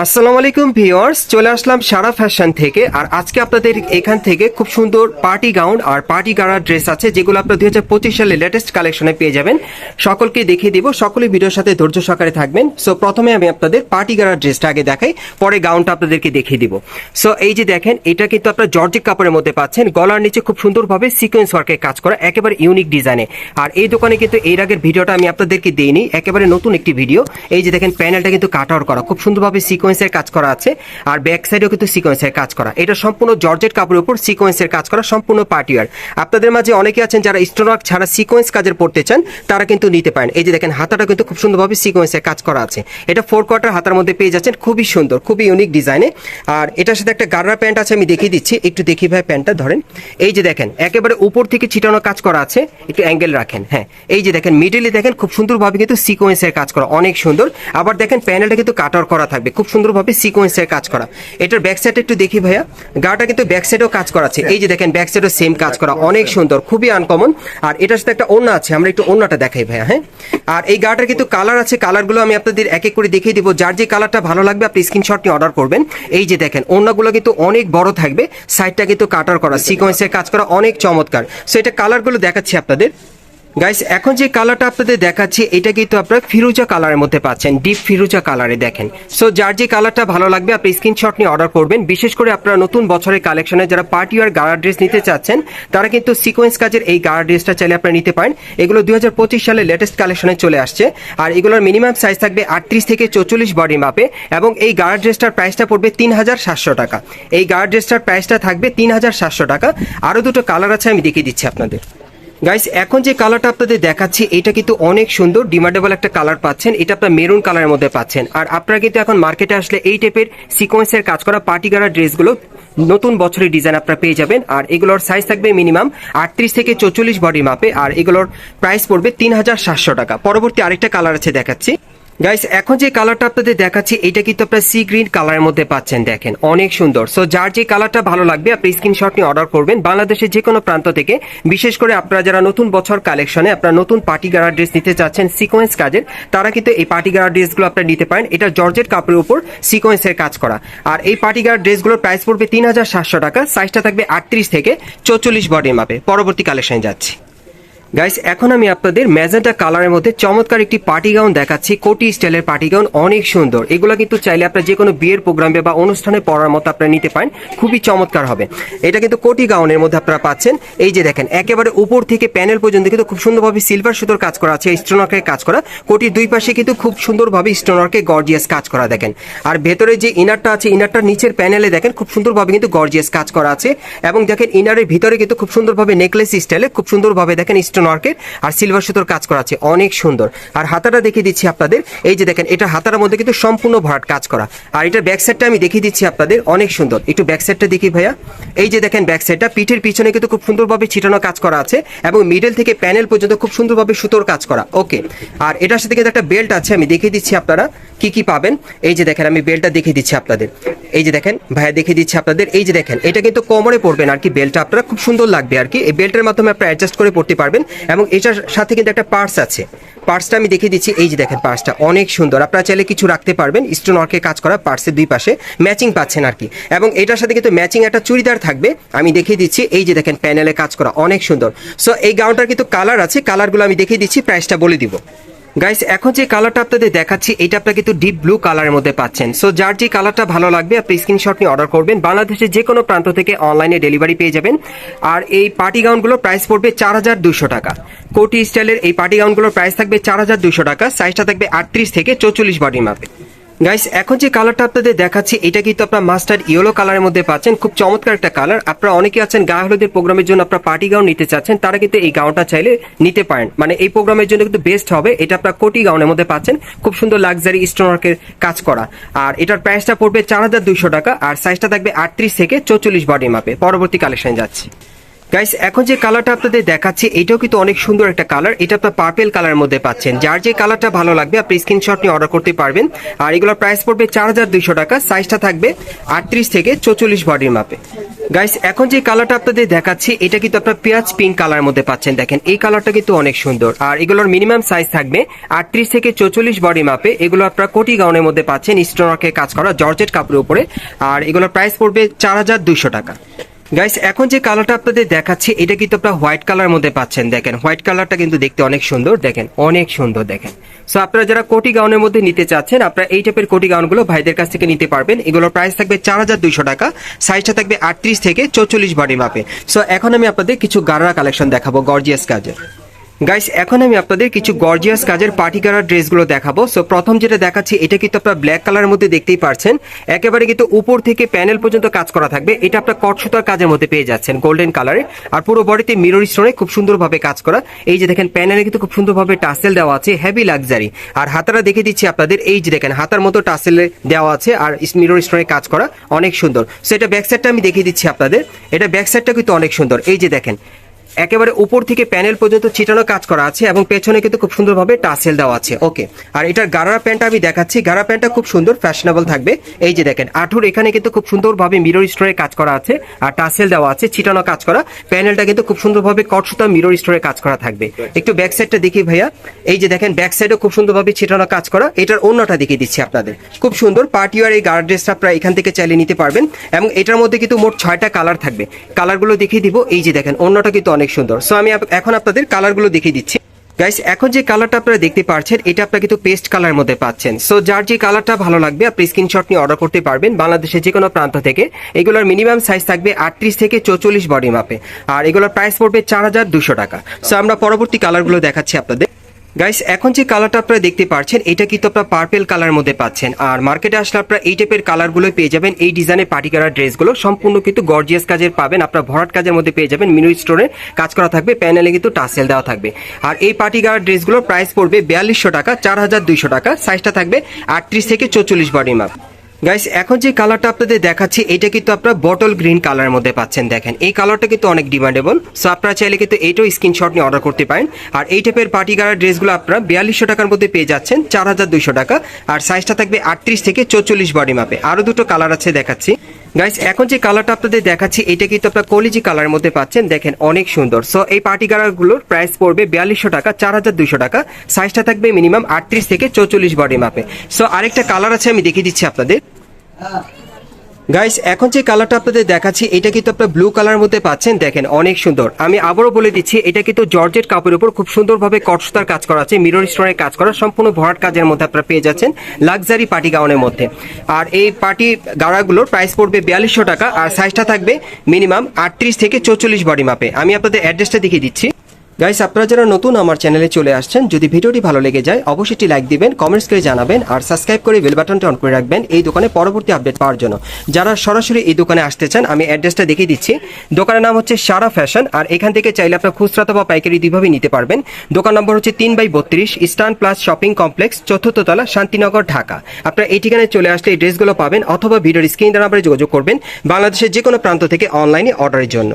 আসসালামু আলাইকুম ভিউয়ার্স, চলে আসলাম সারা ফ্যাশন থেকে। আর আজকে আপনাদের এখান থেকে খুব সুন্দর পার্টি গাউন আর পার্টি গাড়া ড্রেস আছে, যেগুলো আপনার দুই হাজার পঁচিশ সালে লেটেস্ট কালেকশনে পেয়ে যাবেন। সকলকে দেখিয়ে দিব, সকলে ভিডিওর সাথে ধৈর্য সহকারে থাকবেন। সো প্রথমে আমি আপনাদের পার্টি গাড়ার ড্রেসটা আগে দেখাই, পরে গাউনটা আপনাদেরকে দেখিয়ে দিব। সো এই যে দেখেন, এটা কিন্তু আপনার জর্জিক কাপড়ের মধ্যে পাচ্ছেন। গলার নিচে খুব সুন্দরভাবে সিকোয়েন্স ওয়ার্কের কাজ করা, একেবারে ইউনিক ডিজাইনে আর এই দোকানে কিন্তু এর আগের ভিডিওটা আমি আপনাদেরকে দিইনি, একেবারে নতুন একটি ভিডিও। এই যে দেখেন প্যানেলটা কিন্তু কাট আউট করা, খুব সুন্দরভাবে সিকোয়েন্সের কাজ করা আছে, আর ব্যাক সাইডেও কিন্তু সিকোয়েন্সের কাজ করা। এটা সম্পূর্ণ জর্জেট কাপড়ের উপর সিকোয়েন্সের কাজ করা, সম্পূর্ণ পার্টিয়ার আপনাদের মাঝে অনেকে আছেন যারা স্টোনওয়ার্ক ছাড়া সিকোয়েন্স কাজের পড়তে চান, তারা কিন্তু নিতে পারেন। এই যে দেখেন, হাতাটা কিন্তু খুব সুন্দরভাবে সিকোয়েন্সের কাজ করা আছে। এটা ফোর কোয়ার্টার হাতার মধ্যে পেয়ে যাচ্ছেন, খুবই সুন্দর, খুবই ইউনিক ডিজাইনে আর এটার সাথে একটা গার্রা প্যান্ট আছে, আমি দেখিয়ে দিচ্ছি। একটু দেখি ভাই প্যান্টটা ধরেন। এই যে দেখেন, একেবারে উপর থেকে ছিটানো কাজ করা আছে, একটু অ্যাঙ্গেল রাখেন হ্যাঁ। এই যে দেখেন মিডিলে দেখেন, খুব সুন্দরভাবে কিন্তু সিকোয়েন্সের কাজ করা, অনেক সুন্দর। আবার দেখেন প্যানেলটা কিন্তু কাটার করা থাকবে, খুব সুন্দরভাবে সিকোয়েন্সের কাজ করা। এটার ব্যাক সাইড একটু দেখি ভাইয়া। গাটা কিন্তু ব্যাক সাইডেও কাজ করা আছে। এই যে দেখেন ব্যাক সাইডও সেম কাজ করা। অনেক সুন্দর, খুবই আনকমন আর এটার সাথে একটা ওন্না আছে, আমরা একটু ওন্নাটা দেখাই ভাইয়া হ্যাঁ? আর এই গাটার কিন্তু কালার আছে। কালারগুলো আমি আপনাদের এক এক করে দেখিয়ে দিব। যার যে কালারটা ভালো লাগবে, আপনি স্ক্রিনশট নিয়ে অর্ডার করবেন। এই যে দেখেন ওন্নাগুলো কিন্তু অনেক বড় থাকবে। সাইডটা কিন্তু কাটার করা সিকোয়েন্সের কাজ করা অনেক চমৎকার। সো এটা কালারগুলো দেখাচ্ছি আপনাদের। গাইস এখন যে কালারটা আপনাদের দেখাচ্ছি এটা কিন্তু আপনারা ফিরোজা কালারের মধ্যে পাচ্ছেন ডিপ ফিরোজা কালারে দেখেন। সো যার যে কালারটা ভালো লাগবে, আপনি স্ক্রিনশট নিয়ে অর্ডার করবেন। বিশেষ করে আপনারা নতুন বছরের কালেকশনে যারা পার্টি আর গাড়া ড্রেস নিতে চাচ্ছেন, তারা কিন্তু সিকোয়েন্স কাজের এই গাড়া ড্রেসটা চাইলে আপনারা নিতে পারেন। এগুলো দু হাজার পঁচিশ সালে লেটেস্ট কালেকশনে চলে আসছে। আর এগুলোর মিনিমাম সাইজ থাকবে আটত্রিশ থেকে চৌচল্লিশ বডি মাপে এবং এই গাড়া ড্রেসটার প্রাইসটা পড়বে তিন হাজার সাতশো টাকা। এই গাড়া ড্রেসটার প্রাইসটা থাকবে তিন হাজার সাতশো টাকা। আরও দুটো কালার আছে, আমি দেখিয়ে দিচ্ছি আপনাদের। গাইস এখন যে কালারটা আপনাদের দেখাচ্ছি, এটা কিন্তু অনেক সুন্দর ডিমান্ডেবল একটা কালার পাচ্ছেন। এটা আপনার মেরুন কালারের মধ্যে পাচ্ছেন। আর আপনারা কিন্তু এখন মার্কেটে আসলে এই টাইপের সিকোয়েন্সের কাজ করা পার্টি গাড়া ড্রেসগুলো নতুন বছরের ডিজাইন আপনারা পেয়ে যাবেন। আর এগুলোর সাইজ থাকবে মিনিমাম আটত্রিশ থেকে চৌচল্লিশ বডির মাপে, আর এগুলোর প্রাইস পড়বে তিন হাজার সাতশো টাকা। পরবর্তী আরেকটা কালার আছে দেখাচ্ছি। গাইস এখন যে কালারটা আপনাদের দেখাচ্ছি, এটা কিন্তু আপনার সি গ্রিন কালারের মধ্যে পাচ্ছেন, দেখেন। অনেক সুন্দর। সো যার যে কালারটা ভালো লাগবে, আপনি স্ক্রিনশট নিয়ে অর্ডার করবেন। বাংলাদেশের যে কোনো প্রান্ত থেকে, বিশেষ করে আপনারা যারা নতুন বছর কালেকশনে আপনারা নতুন পার্টি গাড়া ড্রেস নিতে চাচ্ছেন সিকোয়েন্স কাজের, তারা কিন্তু এই পার্টি গাড়া ড্রেসগুলো আপনারা নিতে পারেন। এটা জর্জেট কাপড়ের উপর সিকোয়েন্সের কাজ করা। আর এই পার্টি গাড়া ড্রেসগুলোর প্রাইস পড়বে তিন হাজার সাতশো টাকা। সাইজটা থাকবে আটত্রিশ থেকে চৌচল্লিশ বডির মাপে পরবর্তী কালেকশনে যাচ্ছি। গাইস এখন আমি আপনাদের ম্যাজেন্টা কালারের মধ্যে চমৎকার একটি পার্টি গাউন দেখাচ্ছি। কোটি স্টাইলের পার্টি গাউন, অনেক সুন্দর। এগুলো কিন্তু চাইলে আপনার যে কোনো বিয়ের প্রোগ্রামে বা অনুষ্ঠানে পরার মতো আপনারা নিতে পারেন। খুবই চমৎকার হবে। এটা কিন্তু কোটি গাউনের মধ্যে আপনারা পাচ্ছেন। এই যে দেখেন, একেবারে উপর থেকে প্যানেল পর্যন্ত কিন্তু খুব সুন্দরভাবে সিলভার সুতোর কাজ করা আছে স্টোনওয়ার্কের কাজ করা। কোটির দুই পাশে কিন্তু খুব সুন্দরভাবে স্টোনওয়ার্কে গর্জিয়াস কাজ করা দেখেন। আর ভেতরে যে ইনারটা আছে ইনারটার নিচের প্যানেলে দেখেন, খুব সুন্দরভাবে কিন্তু গর্জিয়াস কাজ করা আছে। এবং দেখেন ইনারের ভিতরে কিন্তু খুব সুন্দরভাবে নেকলেস স্টাইলে খুব সুন্দরভাবে দেখেন স্টোন ওয়ার্কের আর সিলভার সুতোর কাজ করা আছে অনেক সুন্দর। আর হাতাটা দেখিয়ে দিচ্ছি আপনাদের। এই যে দেখেন, এটা হাতার মধ্যে কিন্তু সম্পূর্ণ ভরাট কাজ করা। আর এটা ব্যাক সাইডটা আমি দেখিয়ে দিচ্ছি আপনাদের, অনেক সুন্দর। একটু ব্যাক সাইডটা দেখি ভাইয়া। এই যে দেখেন ব্যাক সাইডটা পিঠের পিছনে কিন্তু খুব সুন্দরভাবে ছিটানো কাজ করা আছে এবং মিডল থেকে প্যানেল পর্যন্ত খুব সুন্দরভাবে সুতোর কাজ করা। ওকে আর এটার সাথে কিন্তু একটা বেল্ট আছে, আমি দেখিয়ে দিচ্ছি আপনারা কি কি পাবেন। এই যে দেখেন, আমি বেল্টটা দেখিয়ে দিচ্ছি আপনাদের। এই যে দেখেন, ভাইয়া দেখিয়ে দিচ্ছি আপনাদের, এই যে দেখেন, এটা কিন্তু কোমরে পড়বেন আর কি বেল্টটা। আপনারা খুব সুন্দর লাগবে আর কি। এই বেল্টের মাধ্যমে আপনারা অ্যাডজাস্ট করে পড়তে পারবেন এবং এটার সাথে কিন্তু একটা পার্স আছে। পার্সটা আমি দেখিয়ে দিচ্ছি, এই যে দেখেন পার্সটা অনেক সুন্দর। আপনারা চাইলে কিছু রাখতে পারবেন স্টোন অর্কে কাজ করা পার্সের দুই পাশে ম্যাচিং পাচ্ছেন আর কি। এবং এটার সাথে কিন্তু ম্যাচিং একটা চুড়িদার থাকবে, আমি দেখিয়ে দিচ্ছি, এই যে দেখেন প্যানেলে কাজ করা, অনেক সুন্দর। সো এই গাউনটার কিন্তু কালার আছে কালারগুলো আমি দেখিয়ে দিচ্ছি প্রাইসটা বলে দিব। গাইস এখন যে কালারটা আপনাদের দেখাচ্ছি, এটা আপনারা কিন্তু ডিপ ব্লু কালারের মধ্যে পাচ্ছেন। সো যার যে কালারটা ভালো লাগবে, আপনি স্ক্রিনশট নিয়ে অর্ডার করবেন। বাংলাদেশের যে কোনো প্রান্ত থেকে অনলাইনে ডেলিভারি পেয়ে যাবেন। আর এই পার্টি গাউনগুলোর প্রাইস পড়বে চার হাজার দুশো টাকা। কোটি স্টাইলের এই পার্টি গাউনগুলোর প্রাইস থাকবে চার হাজার দুশো টাকা। সাইজটা থাকবে আটত্রিশ থেকে চৌচল্লিশ বডির মাপে গাইস এখন যে কালারটা আপনাদের দেখাচ্ছি, এটা কিন্তু আপনার মাস্টার্ড ইয়েলো কালারের মধ্যে পাচ্ছেন। খুব চমৎকার একটা কালার আপনারা অনেকে আছেন গায়ে হলুদের প্রোগ্রামের জন্য আপনার পার্টি গাউন নিতে চাচ্ছেন, তারা কিন্তু এই গাউনটা চাইলে নিতে পারেন। মানে এই প্রোগ্রামের জন্য কিন্তু বেস্ট হবে, এটা আপনার কোটি গাউনের মধ্যে পাচ্ছেন। খুব সুন্দর লাক্সারি স্টোনওয়ার্কের কাজ করা। আর এটার প্রাইসটা পড়বে চার হাজার দুইশো টাকা, আর সাইজটা থাকবে আটত্রিশ থেকে চৌচল্লিশ বডি মাপে পরবর্তী কালেকশন যাচ্ছি। গাইস এখন যে কালারটা আপনাদের দেখাচ্ছি, এটাও কিন্তু অনেক সুন্দর একটা কালার এটা আপনার পার্পেল কালারের মধ্যে পাচ্ছেন। যার যে কালারটা ভালো লাগবে, আপনি স্ক্রিনশট নিয়ে অর্ডার করতে পারবেন। আর এগুলোর প্রাইস পড়বে চার হাজার দুইশো টাকা। সাইজটা থাকবে আটত্রিশ থেকে চৌচল্লিশ বডির মাপে। গাইস এখন যে কালারটা আপনাদের দেখাচ্ছি, এটা কিন্তু আপনার পেঁয়াজ পিঙ্ক কালার মধ্যে পাচ্ছেন। দেখেন, এই কালারটা কিন্তু অনেক সুন্দর। আর এগুলোর মিনিমাম সাইজ থাকবে আটত্রিশ থেকে চৌচল্লিশ বডি মাপে। এগুলো আপনার কোটি গাউনের মধ্যে পাচ্ছেন স্টোনকে কাজ করা, জর্জেট কাপড়ের উপরে। আর এগুলোর প্রাইস পড়বে চার হাজার দুইশো টাকা। গাইস এখন যে কালারটা আপনাদের দেখাচ্ছি, এটা কিন্তু আপনারা হোয়াইট কালার মধ্যে পাচ্ছেন। দেখেন হোয়াইট কালারটা কিন্তু দেখতে অনেক সুন্দর। দেখেন, অনেক সুন্দর দেখেন। সো আপনারা যারা কোটি গাউনের মধ্যে নিতে চাচ্ছেন, আপনারা এই টাইপের কোটি গাউনগুলো ভাইদের কাছ থেকে নিতে পারবেন। এগুলোর প্রাইস থাকবে চার হাজার দুইশো টাকা সাইজটা থাকবে আটত্রিশ থেকে চৌচল্লিশ বাড়ি মাপে সো এখন আমি আপনাদের কিছু গাররা কালেকশন দেখাবো গর্জিয়াস কাজের গাইস এখন আমি আপনাদের কিছু গর্জিয়াস কাজের পার্টি কালার ড্রেসগুলো দেখাবো। সো প্রথম যেটা দেখাচ্ছি, এটা কিন্তু আপনার ব্ল্যাক কালারের মধ্যে দেখতেই পারছেন। একেবারে কিন্তু উপর থেকে প্যানেল পর্যন্ত কাজ করা থাকবে। এটা আপনার কট সুতার কাজের মধ্যে পেয়ে যাচ্ছেন গোল্ডেন কালারে আর পুরো বডিতে মিরর স্টোনে খুব সুন্দরভাবে কাজ করা। এই যে দেখেন প্যানেলে কিন্তু খুব সুন্দরভাবে টাসেল দেওয়া আছে হেভি লাক্সারি আর হাতারা দেখে দিচ্ছি আপনাদের, এই যে দেখেন, হাতার মতো টাসেল দেওয়া আছে আর মিরর স্টোনে কাজ করা, অনেক সুন্দর। সো এটা ব্যাক সাইডটা আমি দেখিয়ে দিচ্ছি আপনাদের। এটা ব্যাক সাইডটা কিন্তু অনেক সুন্দর। এই যে দেখেন একেবারে উপর থেকে প্যানেল পর্যন্ত ছিটানো কাজ করা আছে এবং পেছনে কিন্তু খুব সুন্দরভাবে টাসেল দেওয়া আছে। ওকে। আর এটার গারা প্যান্টটা আমি দেখাচ্ছি। গারা প্যান্টটা খুব সুন্দর, ফ্যাশনেবল থাকবে। এই যে দেখেন, আঠুর এখানে কিন্তু খুব সুন্দরভাবে মিরর স্টোরে কাজ করা আছে আর টাসেল দেওয়া আছে, ছিটানো কাজ করা। প্যানেলটা কিন্তু খুব সুন্দরভাবে কটসুতা মিরর স্টোরে কাজ করা থাকবে। একটু ব্যাক সাইডটা দেখি ভাইয়া। এই যে দেখেন, ব্যাক সাইডও খুব সুন্দরভাবে ছিটানো কাজ করা। এটার অন্যটা দেখিয়ে দিচ্ছি আপনাদের। খুব সুন্দর পার্টি আর এই গার্ড ড্রেসটা আপনারা এখান থেকে চালিয়ে নিতে পারবেন। এবং এটার মধ্যে কিন্তু মোট ছয়টা কালার থাকবে। কালারগুলো দেখিয়ে দিব। এই যে দেখেন অন্যটা কিন্তু অনেক সুন্দর। সো আমি এখন আপনাদের কালারগুলো দেখিয়ে দিচ্ছি। গাইস এখন যে কালারটা আপনারা দেখতে পাচ্ছেন, এটা আপনারা কিন্তু পেস্ট কালার মধ্যে পাচ্ছেন। সো যার যে কালারটা ভালো লাগবে, আপনি স্ক্রিনশট নিয়ে অর্ডার করতে পারবেন বাংলাদেশের যে কোনো প্রান্ত থেকে। এগুলোর মিনিমাম সাইজ থাকবে আটত্রিশ থেকে চৌচল্লিশ বডি মাপে আর এগুলোর প্রাইস পড়বে চার হাজার দুশো টাকা। সো আমরা পরবর্তী কালারগুলো দেখাচ্ছি আপনাদের। গাইস এখন যে কালারটা আপনারা দেখতে পাচ্ছেন এটা কিন্তু আপনারা পার্পেল কালার মধ্যে পাচ্ছেন। আর মার্কেটে আসলে আপনারা এই টাইপের কালারগুলো পেয়ে যাবেন। এই ডিজাইনের পার্টি কালার ড্রেসগুলো সম্পূর্ণ কিন্তু গর্জিয়াস কাজের পাবেন। আপনারা ভরাট কাজের মধ্যে পেয়ে যাবেন। মিনু স্টোরে কাজ করা থাকবে। প্যানেলে কিন্তু টাসেল দেওয়া থাকবে। আর এই পার্টি কালার ড্রেসগুলোর প্রাইস পড়বে বিয়াল্লিশশো টাকা, চার হাজার দুইশো টাকা। সাইজটা থাকবে আটত্রিশ থেকে চৌচল্লিশ বডি মাপ গাইস এখন যে কালারটা আপনাদের দেখাচ্ছি, এটা কিন্তু আপনারা বটল গ্রিন কালারের মধ্যে পাচ্ছেন, দেখেন। এই কালারটা কিন্তু অনেক ডিমান্ডেবল সো আপনারা চাইলে কিন্তু এইটাও স্ক্রিনশট নিয়ে অর্ডার করতে পারেন। আর এই টাইপের পার্টি কালার ড্রেসগুলো আপনারা বিয়াল্লিশশো টাকার মধ্যে পেয়ে যাচ্ছেন, চার হাজার দুইশো টাকা। আর সাইজটা থাকবে আটত্রিশ থেকে চৌচল্লিশ বডি মাপে আরও দুটো কালার আছে দেখাচ্ছি। গাইস এখন যে কালারটা আপনাদের দেখাচ্ছি, এটা কিন্তু আপনার কলিজি কালার মধ্যে পাচ্ছেন। দেখেন, অনেক সুন্দর। সো এই পার্টি কালারগুলোর প্রাইস পড়বে বিয়াল্লিশশো টাকা, চার হাজার দুশো টাকা। সাইজটা থাকবে মিনিমাম আটত্রিশ থেকে চৌচল্লিশ বডি মাপে সো আরেকটা কালার আছে, আমি দেখিয়ে দিচ্ছি আপনাদের। গাইস এখন যে কালারটা আপনাদের দেখাচ্ছি, এটা কিন্তু আপনার ব্লু কালার মধ্যে পাচ্ছেন। দেখেন, অনেক সুন্দর। আমি আবারও বলে দিচ্ছি, এটা কিন্তু জর্জেট কাপড়ের উপর খুব সুন্দরভাবে কটসুতার কাজ করা আছে মিরর স্টোনের কাজ করা, সম্পূর্ণ ভরাট কাজের মধ্যে আপনারা পেয়ে যাচ্ছেন লাক্সারি পার্টি গাউনের মধ্যে। আর এই পার্টি গাড়াগুলোর প্রাইস পড়বে বিয়াল্লিশশো টাকা, আর সাইজটা থাকবে মিনিমাম আটত্রিশ থেকে চৌচল্লিশ বডি মাপে আমি আপনাদের অ্যাড্রেসটা দেখিয়ে দিচ্ছি। গাইস আপনারা যারা নতুন আমার চ্যানেলে চলে আসছেন, যদি ভিডিওটি ভালো লেগে যায়, অবশ্যই একটি লাইক দিবেন কমেন্টস করে জানাবেন, আর সাবস্ক্রাইব করে বেল বাটনটা অন করে রাখবেন এই দোকানে পরবর্তী আপডেট পাওয়ার জন্য। যারা সরাসরি এই দোকানে আসতে চান, আমি অ্যাড্রেসটা দেখিয়ে দিচ্ছি। দোকানের নাম হচ্ছে সারা ফ্যাশন, আর এখান থেকে চাইলে আপনার খুচরা অথবা পাইকারি দুইভাবে নিতে পারবেন। দোকান নম্বর হচ্ছে তিন বাই বত্রিশ ইস্টার্ন প্লাস শপিং কমপ্লেক্স চতুর্থ তলা, শান্তিনগর, ঢাকা। আপনারা এই ঠিকানায় চলে আসলে এই ড্রেসগুলো পাবেন, অথবা ভিডিওর স্ক্রিন নাম্বারে যোগাযোগ করবেন, বাংলাদেশের যে কোনো প্রান্ত থেকে অনলাইনে অর্ডারের জন্য।